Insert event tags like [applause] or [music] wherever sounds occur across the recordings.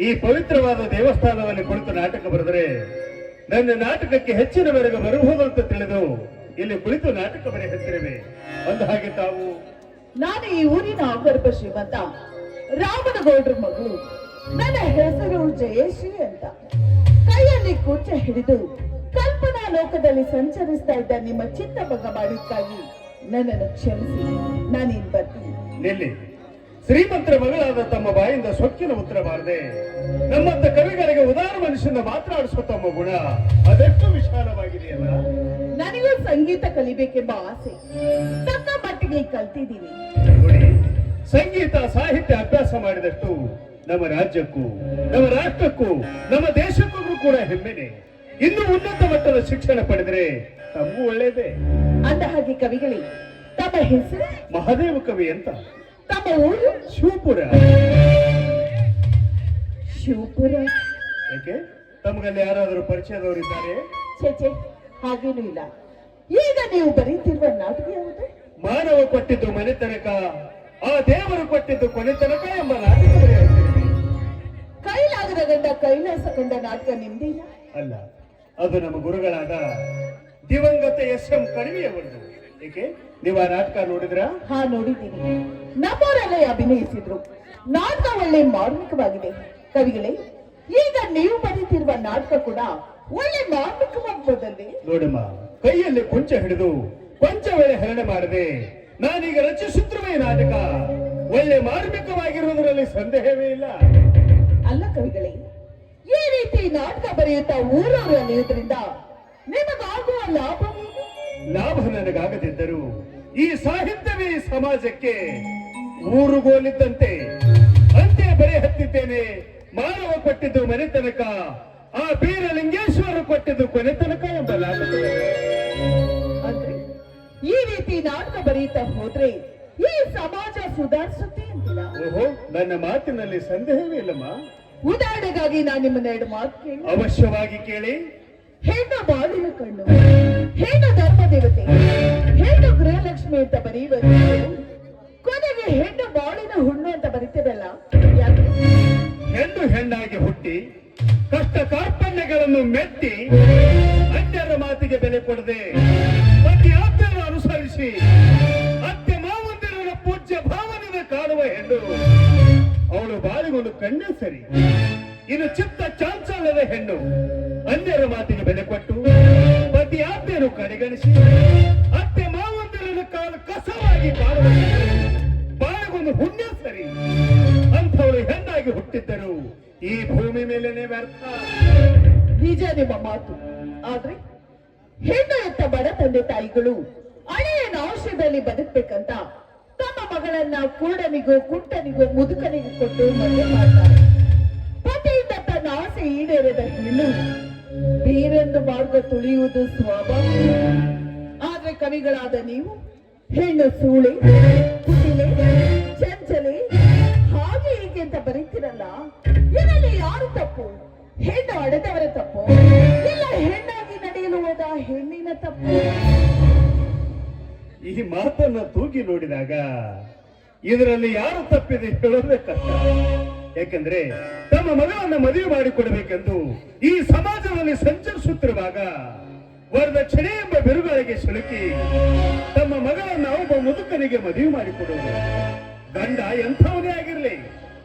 ಈ ಪವಿತ್ರವಾದ ದೇವಸ್ಥಾನದಲ್ಲಿ ಕುಳಿತು ನಾಟಕ ಬರೆದರೆ ನನ್ನ ನಾಟಕಕ್ಕೆ ಹೆಚ್ಚಿನ ಬರಬಹುದು ಅಂತ ತಿಳಿದು ಇಲ್ಲಿ ಕುಳಿತು ನಾಟಕ ಬರೆಯುತ್ತಿರುವೆ ಅಂದ ಹಾಗೆ ತಾವು ನಾನು ಈ ಊರಿನ ಗರ್ಭ ಶ್ರೀಮಂತ ರಾಮನಗೌಡ್ರ ಮಗಳು ನನ್ನ ಹೆಸರು ಜಯಶ್ರೀ ಅಂತ. ಕೈಯಲ್ಲಿ ಕೂಚ ಹಿಡಿದು ಕಲ್ಪನಾ ಲೋಕದಲ್ಲಿ ಸಂಚರಿಸ್ತಾ ಇದ್ದ ನಿಮ್ಮ ಚಿತ್ತ ಭಂಗ ಮಾಡಿದ್ದಾಗಿ ನನ್ನನ್ನು ಕ್ಷಮಿಸಿ. ನಾನಿನ್ ಬರ್ತೀನಿ. ನಿಲ್ಲಿ. ಶ್ರೀಮಂತರ ಮಗಳಾದ ತಮ್ಮ ಬಾಯಿಂದ ಸೊಕ್ಕಿನ ಉತ್ತರ ಬಾರದೆ ನಮ್ಮಂತ ಕವಿಗಳಿಗೆ ಉದಾರ ಮನುಷ್ಯನ ಮಾತನಾಡಿಸುವ ತಮ್ಮ ಗುಣ ಅದೆಷ್ಟು ವಿಶಾಲವಾಗಿದೆಯಲ್ಲ? ನನಗೂ ಸಂಗೀತ ಕಲಿಬೇಕೆಂಬ ಆಸೆ. ತಕ್ಕ ಮಟ್ಟಿಗೆ ಕಲ್ತಿದ್ದೀನಿ. ನೋಡಿ ಸಂಗೀತ ಸಾಹಿತ್ಯ ಅಭ್ಯಾಸ ಮಾಡಿದಷ್ಟು ನಮ್ಮ ರಾಜ್ಯಕ್ಕೂ ನಮ್ಮ ರಾಷ್ಟ್ರಕ್ಕೂ ನಮ್ಮ ದೇಶಕ್ಕೂ ಕೂಡ ಹೆಮ್ಮೆನೆ. ಇನ್ನು ಉನ್ನತ ಮಟ್ಟದ ಶಿಕ್ಷಣ ಪಡೆದರೆ ತಮಗೂ ಒಳ್ಳೇದೇ ಅಂದ ಹಾಗೆ ಕವಿಗಳೇ ತಮ್ಮ ಹೆಸರು? ಮಹಾದೇವ ಕವಿ ಅಂತ. ತಮ್ಮ ಊರು? ಶಿವಪುರ. ಶಿವಪುರ? ಯಾಕೆ ತಮಗಲ್ಲಿ ಯಾರಾದರೂ ಪರಿಚಯದವರಿದ್ದಾರೆ? ಚೇಚೆ ಹಾಗೇನೂ ಇಲ್ಲ. ಈಗ ನೀವು ಬರೀತಿರುವ ನಾಟಕ ಯಾವುದು? ಮಾನವ ಕೊಟ್ಟಿದ್ದು ಮನೆ ತನಕ ಆ ದೇವರು ಕೊಟ್ಟಿದ್ದು ಕೊನೆ ತನಕ ಎಂಬ ನಾಟಕ ಕೈಲಾಗದಂತ ಕೈಲಾಗದ ಗಂಡ ಕೈಲಾಸ ಕಂಡ ನಾಟಕ ನಿಮ್ದಿಲ್ಲ ಅಲ್ಲ ಅದು ನಮ್ಮ ಗುರುಗಳಾದ ದಿವಂಗತ ಎಸ್ ಎಂ ಕಣಿವೆಯವರದು. ಏಕೆ? ನೀವು ಆ ನಾಟಕ ನೋಡಿದ್ರಾ? ಹಾ ನೋಡಿದ್ದೀನಿ. ನಮ್ಮವರಲ್ಲೇ ಅಭಿನಯಿಸಿದ್ರು. ನಾಟಕ ಒಳ್ಳೆ ಮಾರ್ಮಿಕವಾಗಿದೆ. ಕವಿಗಳೇ ಈಗ ನೀವು ಬರೀತಿರುವ ನಾಟಕ ಕೂಡ ಒಳ್ಳೆ ಮಾರ್ಮಿಕವಾಗಬಹುದಲ್ಲಿ ನೋಡಮ್ಮ ಕೈಯಲ್ಲಿ ಕೊಂಚ ಹಿಡಿದು ಕೊಂಚ ವೇಳೆ ಹರಣ ಮಾಡದೆ ನಾನೀಗ ರಚಿಸುತ್ತಿರುವ ಈ ನಾಟಕ. ಒಳ್ಳೆ ಮಾರ್ಮಿಕವಾಗಿರುವುದರಲ್ಲಿ ಸಂದೇಹವೇ ಇಲ್ಲ. ಅಲ್ಲ ಕವಿಗಳೇ ಈ ರೀತಿ ನಾಟಕ ಬರೆಯುತ್ತಾ ಊರವರಲ್ಲಿ ಇದರಿಂದ ನಿಮಗಾಗುವ ಲಾಭವೇನು ಲಾಭ ನನಗಾಗದಿದ್ದರೂ ಈ ಸಾಹಿತ್ಯವೇ ಸಮಾಜಕ್ಕೆ ಊರುಗೋಲಿದ್ದಂತೆ. ಅಂತೆ ಬರೆ ಹತ್ತಿದ್ದೇನೆ. ಮಾನವ ಕೊಟ್ಟಿದ್ದು ಮನೆ ತನಕ ಆ ಬೀರಲಿಂಗೇಶ್ವರ ಕೊಟ್ಟಿದ್ದು ಕೊನೆ ತನಕ ಎಂಬ ಲಾಭ ಅಂದ್ರೆ ಈ ರೀತಿ ನಾಟಕ ಬರೀತಾ ಹೋದ್ರೆ ಈ ಸಮಾಜ ಸುಧಾರಿಸುತ್ತೆ ಅಂತಿಲ್ಲ ಓಹೋ ನನ್ನ ಮಾತಿನಲ್ಲಿ ಸಂದೇಹವೇ ಇಲ್ಲಮ್ಮ. ಉದಾಹರಣೆಗಾಗಿ ನಾನು ನಿಮ್ಮನ್ನ ಎರಡು ಮಾತು ಕೇಳಿ. ಅವಶ್ಯವಾಗಿ ಕೇಳಿ. ಹೆಣ್ಣ ಬಾಳಿನ ಕಣ್ಣು. ಹೆಣ್ಣು ಧರ್ಮ ದೇವತೆ? ಗೃಹಲಕ್ಷ್ಮಿ ಅಂತ ಬರೆಯುವ ಕೊನೆಗೆ ಹೆಣ್ಣು ಬಾಳಿನ ಹುಣ್ಣು ಅಂತ ಬರೀತೀರಲ್ಲ? ಹೆಣ್ಣು ಹೆಣ್ಣಾಗಿ ಹುಟ್ಟಿ, ಕಷ್ಟ ಕಾರ್ಪಣ್ಯಗಳನ್ನು ಮೆಟ್ಟಿ ಅನ್ಯರ ಮಾತಿಗೆ ಬೆಲೆ ಕೊಡದೆ, ಪತಿ ಆಜ್ಞೆಯನ್ನು ಅನುಸರಿಸಿ ಅತ್ತೆ ಮಾವಂದಿರ ಪೂಜ್ಯ ಭಾವನೆಯ ಕಾಣುವ ಹೆಣ್ಣು, ಅವಳು ಬಾಳಿಗೊಂದು ಕಣ್ಣೇ ಸರಿ. ಇನ್ನು ಚಿತ್ತ ಚಾಂಚಲ್ಯದ ಹೆಣ್ಣು. ಅನ್ಯರ ಮಾತಿಗೆ ಬೆಲೆ ಕೊಟ್ಟು ಆಜ್ಞೆಯನ್ನು ಕಡೆಗಣಿಸಿ, ಅತ್ತೆ ಮಾವಂದಿರನ್ನು ಕಾಲು ಕಸವಾಗಿ ಬಾಳಗೊಂದು ಹೆಣ್ಣು ಸರಿ. ಅಂಥವಳು ಹೆಣ್ಣಾಗಿ ಹುಟ್ಟಿದ್ದರು. ಈ ಭೂಮಿ ಮೇಲೇನೆ ವ್ಯರ್ಥ. ನಿಜ ನಿಮ್ಮ ಮಾತು. ಆದ್ರೆ ಹೆಣ್ಣು ಎತ್ತ ಬಡ ತಂದೆ ತಾಯಿಗಳು ಹಳೆಯ ನಾಶದಲ್ಲಿ ಬದುಕ್ಬೇಕಂತ ತಮ್ಮ ಮಗಳನ್ನ ಕುರುಡನಿಗೂ, ಕುಂಟನಿಗೂ, ಮುದುಕನಿಗೂ ಕೊಟ್ಟು ಮದುವೆ ಮಾಡ್ತಾರೆ. ಪತಿಯಿಂದ ತನ್ನ ಆಸೆ ಈಡೇರದ ಹೆಣ್ಣು ಬೇರೊಂದು ಮಾರ್ಗ ತುಳಿಯುವುದು ಸ್ವಾಭಾವಿಕ ಆದ್ರೆ ಕವಿಗಳಾದ ನೀವು, ಹೆಣ್ಣು ಸೂಳೆ, ಕುಟಿಲೆ, ಚಂಚಲೆ, ಹಾಗೆ ಹೀಗೆ ಅಂತ ಬರೀತಿರಲ್ಲ, ಇದರಲ್ಲಿ ಯಾರು ತಪ್ಪು? ಹೆಣ್ಣು ಅಡೆದವರ ತಪ್ಪು. ಇಲ್ಲ, ಹೆಣ್ಣಾಗಿ ನಡೆಯಲು ಹೋದ ಹೆಣ್ಣಿನ ತಪ್ಪು. ಈ ಮಾತನ್ನ ತೂಗಿ ನೋಡಿದಾಗ, ಇದರಲ್ಲಿ ಯಾರು ತಪ್ಪಿದೆ ಹೇಳೋದೇ ಕಷ್ಟ ಯಾಕಂದ್ರೆ ತಮ್ಮ ಮಗಳನ್ನ ಮದುವೆ ಮಾಡಿಕೊಡಬೇಕೆಂದು ಈ ಸಮಾಜದಲ್ಲಿ ಸಂಚರಿಸುತ್ತಿರುವಾಗ ವರದಕ್ಷಿಣೆ ಎಂಬ ಬಿರುಗಾಳಿಗೆ ಸಿಲುಕಿ ತಮ್ಮ ಮಗಳನ್ನ ಒಬ್ಬ ಮುದುಕನಿಗೆ ಮದುವೆ ಮಾಡಿಕೊಡುವುದು. ಗಂಡ ಎಂಥವನೇ ಆಗಿರಲಿ,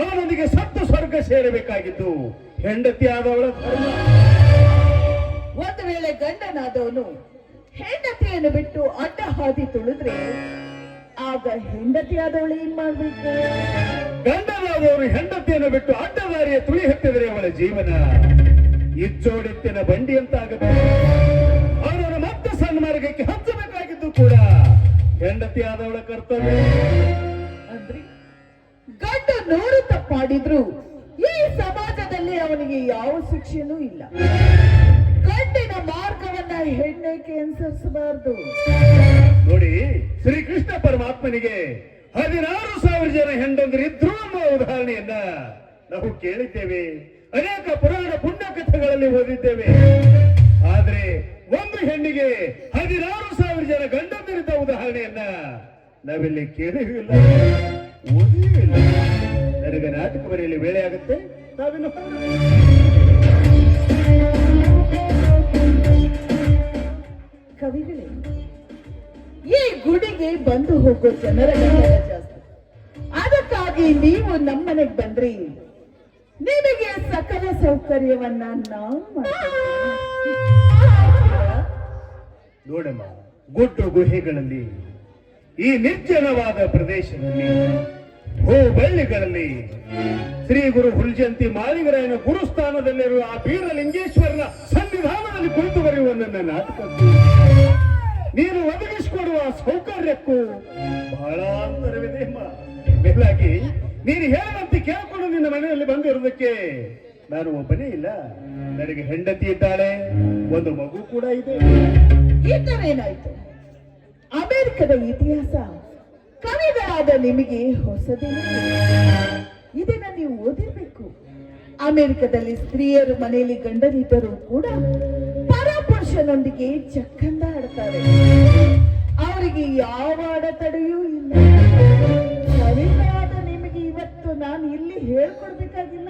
ಅವನೊಂದಿಗೆ ಸತ್ತು ಸ್ವರ್ಗ ಸೇರಬೇಕಾಗಿದ್ದು ಹೆಂಡತಿ ಆದವಳ ಧರ್ಮ. ಒಂದು ವೇಳೆ ಗಂಡನಾದವನು ಹೆಂಡತಿಯನ್ನು ಬಿಟ್ಟು ಅಡ್ಡ ಹಾದಿ ತುಳಿದ್ರೆ ಆಗ ಹೆಂಡತಿಯಾದವಳು ಏನ್ ಮಾಡ್ಬೇಕು? ಗಂಡನಾದವರು ಹೆಂಡತಿಯನ್ನು ಬಿಟ್ಟು ಅಡ್ಡದಾರಿಯ ತುಳಿ ಹತ್ತಿದರೆ ಅವಳ ಜೀವನ. ಇಚ್ಚೋಡೆತ್ತಿನ ಬಂಡಿ ಅಂತ ಆಗಬೇಕು ಅವರನ್ನು ಮತ್ತೆ ಸನ್ಮಾರ್ಗಕ್ಕೆ ಹಚ್ಚಬೇಕಾಗಿದ್ದು ಕೂಡ ಹೆಂಡತಿ ಆದವಳ ಕರ್ತವ್ಯ. ಅಂದ್ರೆ ಗಂಡ ನೂರು ತಪ್ಪಾಡಿದ್ರು ಈ ಸಮಾಜದಲ್ಲಿ ಅವನಿಗೆ ಯಾವ ಶಿಕ್ಷೆನೂ ಇಲ್ಲ. ಗಂಡಿನ ಮಾರ್ಗವನ್ನ ಹೆಣ್ಣೇಕೆ ಅನುಸರಿಸಬಾರದು? ಪರಮಾತ್ಮನಿಗೆ ಹದಿನಾರು ಸಾವಿರ ಜನ ಹೆಂಡಂದ್ರೆ ಇದ್ರು ಎಂಬ ಉದಾಹರಣೆಯನ್ನ ನಾವು ಕೇಳಿದ್ದೇವೆ. ಅನೇಕ ಪುರಾಣ ಪುಣ್ಯ ಕಥೆಗಳಲ್ಲಿ ಓದಿದ್ದೇವೆ. ಆದ್ರೆ ಒಂದು ಹೆಣ್ಣಿಗೆ ಹದಿನಾರು ಸಾವಿರ ಜನ ಗಂಡಂದಿರಿದ್ದ ಉದಾಹರಣೆಯನ್ನ ನಾವಿಲ್ಲಿ ಕೇಳಿಲ್ಲ ಓದಿಯೂ ನನಗೆ ನಾಟಕ ಬರೆಯಲು ವೇಳೆ ಆಗುತ್ತೆ. ನಾವಿನ್ನು ಕವಿಗಳೇ ಗುಡಿಗೆ ಬಂದು ಹೋಗೋ ಜನರ ಜಾಸ್ತಿ. ಅದಕ್ಕಾಗಿ ನೀವು ನಮ್ಮನೆಗೆ ಬಂದ್ರಿ. ನಿಮಗೆ ಸಕಲ ಸೌಕರ್ಯವನ್ನ ನಾವು. ನೋಡಮ್ಮ, ಗುಡ್ಡು ಗುಹೆಗಳಲ್ಲಿ, ಈ ನಿರ್ಜನವಾದ ಪ್ರದೇಶದಲ್ಲಿ ಭೂ ಬಳ್ಳಿಗಳಲ್ಲಿ ಶ್ರೀ ಗುರು ಹುಲ್ಜಂತಿ ಮಾಳಿಗರಾಯನ ಗುರುಸ್ಥಾನದಲ್ಲಿರುವ ಆ ಬೀರಲಿಂಗೇಶ್ವರನ ಸನ್ನಿಧಾನದಲ್ಲಿ ಕುಳಿತು ಬರೆಯುವ ನನ್ನ ಒದಗಿಸಿಕೊಡುವ ಬಹಳ ಅಂತರವಿದೆ ನೀನು ಹೇಳುವಂತೆ ಕೇಳಿಕೊಂಡು ನಿನ್ನ ಮನೆಯಲ್ಲಿ ಬಂದಿರುವುದಕ್ಕೆ ನಾನು ಒಬ್ಬನೇ ಇಲ್ಲ. ನನಗೆ ಹೆಂಡತಿ ಇದ್ದಾಳೆ, ಒಂದು ಮಗು ಕೂಡ ಇದೆ. ಈ ತರ ಏನಾಯ್ತು? ಅಮೆರಿಕದ ಇತಿಹಾಸ ಕವಿಗಳಾದ ನಿಮಗೆ ಹೊಸದೇ ಇದನ್ನ ನೀವು ಓದಿರ್ಬೇಕು. ಅಮೆರಿಕದಲ್ಲಿ ಸ್ತ್ರೀಯರು ಮನೆಯಲ್ಲಿ ಗಂಡನಿದ್ದರೂ ಕೂಡ ಪರಪುರುಷನೊಂದಿಗೆ ಚಕ್ಕಂದ ಆಡ್ತಾರೆ. ಅವರಿಗೆ ಯಾವ ಅಡೆತಡೆಯೂ ಇಲ್ಲ. ಕವಿಗಳಾದ ನಿಮಗೆ ಇವತ್ತು ನಾನು ಇಲ್ಲಿ ಹೇಳ್ಕೊಡ್ಬೇಕಾಗಿಲ್ಲ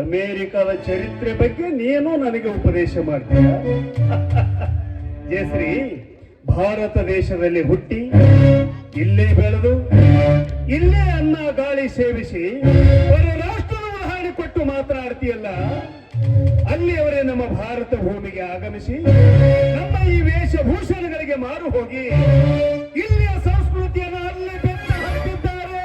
ಅಮೇರಿಕಾದ ಚರಿತ್ರೆ ಬಗ್ಗೆ ನೀನು ನನಗೆ ಉಪದೇಶ ಮಾಡ್ತೀಯ? [laughs] ಜಯಶ್ರೀ ಭಾರತ ದೇಶದಲ್ಲಿ ಹುಟ್ಟಿ, ಇಲ್ಲೇ ಬೆಳೆದು, ಇಲ್ಲೇ ಅನ್ನ ಗಾಳಿ ಸೇವಿಸಿ ಹೊರ ರಾಷ್ಟ್ರದ ಉದಾಹರಣೆ ಕೊಟ್ಟು ಮಾತನಾಡ್ತೀಯಲ್ಲ? ಅಲ್ಲಿಯವರೇ ನಮ್ಮ ಭಾರತ ಭೂಮಿಗೆ ಆಗಮಿಸಿ ನಮ್ಮ ಈ ವೇಷಭೂಷಣಗಳಿಗೆ ಮಾರು ಹೋಗಿ ಇಲ್ಲಿಯ ಸಂಸ್ಕೃತಿಯನ್ನು ಅಲ್ಲಿ ಬೆತ್ತ ಹಾಕಿದ್ದಾರೆ.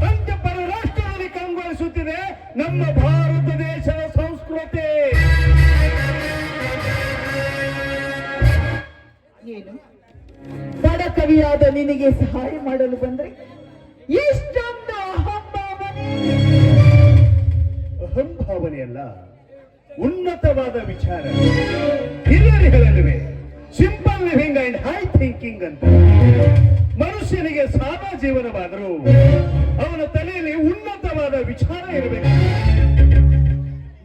ಪರ ಪರರಾಷ್ಟ್ರದಲ್ಲಿ ಕಂಗೊಳಿಸುತ್ತಿದೆ ನಮ್ಮ ಭಾರತ ದೇಶದ ಸಂಸ್ಕೃತಿ. ಏನು? ಬಡ ಕವಿಯಾದ ನಿನಗೆ ಸಹಾಯ ಮಾಡಲು ಬಂದ್ರೆ? ಇಷ್ಟೊಂದು ಅಹಂಭಾವನೆ. ಅಹಂಭಾವನೆಯಲ್ಲ. ಉನ್ನತವಾದ ವಿಚಾರ. ಹಿರಿಯರು ಹೇಳಲಿವೆ simple living and high thinking ಅಂತ. ಮನುಷ್ಯನಿಗೆ ಸಾದಾ ಜೀವನವಾದರೂ ಅವನ ತಲೆಯಲ್ಲಿ ಉನ್ನತವಾದ ವಿಚಾರ ಇರಬೇಕು.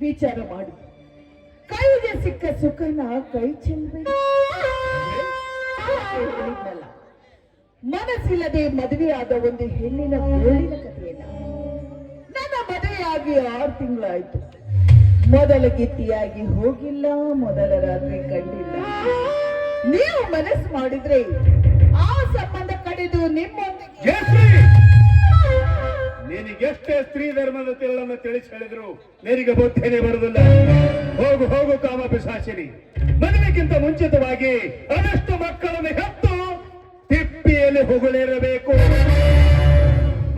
ವಿಚಾರ ಮಾಡಿ. ಕೈಗೆ ಸಿಕ್ಕ ಸುಖನ ಕೈ ಚೆಲ್ಲಬೇಕು ಮನಸ್ಸಿಲ್ಲದೆ ಮದುವೆಯಾದ ಒಂದು ಹೆಣ್ಣಿನ ಗೋಳಿನ ಕಥೆಯಲ್ಲ ನನ್ನ ಮದುವೆಯಾಗಿ ಆರು ತಿಂಗಳಾಯ್ತು. ಮೊದಲ ಗಿತ್ತಿಯಾಗಿ ಹೋಗಿಲ್ಲ, ಮೊದಲ ರಾತ್ರಿ ಕಂಡಿಲ್ಲ. ನೀವು ಮನಸ್ಸು ಮಾಡಿದ್ರೆ ಆ ಸಂಬಂಧ ಕಡಿದು ನಿಮ್ಮೊಂದಿಗೆ ನಿನಗೆಷ್ಟೇ ಸ್ತ್ರೀ ಧರ್ಮದ ತಿಳನ್ನು ತಿಳಿಸಿ ಹೇಳಿದ್ರು, ನಿನಗೆ ಬುದ್ಧಿನೇ ಬರುವುದಿಲ್ಲ ಹೋಗು ಹೋಗು ಕಾಮ ಪಿಶಾಚಿನಿ. ಮದುವೆಗಿಂತ ಮುಂಚಿತವಾಗಿ ಅದಷ್ಟು ಮಕ್ಕಳನ್ನು ಹೆತ್ತು ತಿಪ್ಪಿಯಲ್ಲಿ ಹೊಗಳಿರಬೇಕು.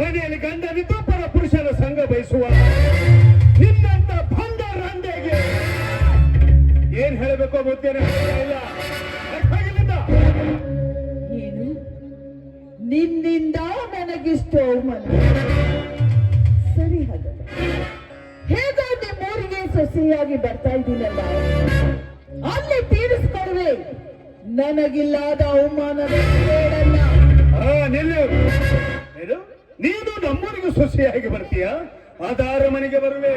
ಮನೆಯಲ್ಲಿ ಗಂಡ ಪರ ಪುರುಷರ ಸಂಘ ಬಯಸುವ ಏನ್ ಇಲ್ಲ. ನಿನ್ನಿಂದ ನನಗಿಷ್ಟು ಅವಮಾನ ಸರಿ ಹಾಗಾದ್ರೆ. ಹೇಗೋ ನಿಮ್ಮೂರಿಗೆ ಸೊಸೆಯಾಗಿ ಬರ್ತಾ ಇದ್ದೀನಲ್ಲ. ಅಲ್ಲಿ ತೀರಿಸ್ಕೊಡುವೆ ನನಗಿಲ್ಲದ ಅವಮಾನ ಬೇಡಲ್ಲ. ನಿಲ್ಲು? ನೀನು ನಮ್ಮೂರಿಗೆ ಸೊಸೆಯಾಗಿ ಬರ್ತೀಯ? ಆಧಾರ ಮನೆಗೆ ಬರುವೆ.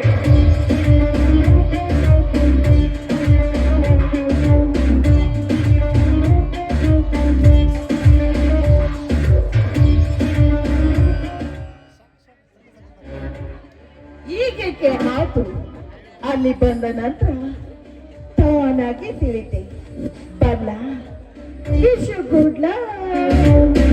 ಈಗೇಕೆ ಮಾತು ಅಲ್ಲಿ ಬಂದ ನಂತರ ತಾನಾಗಿ ತಿಳಿತೆ. Wish good luck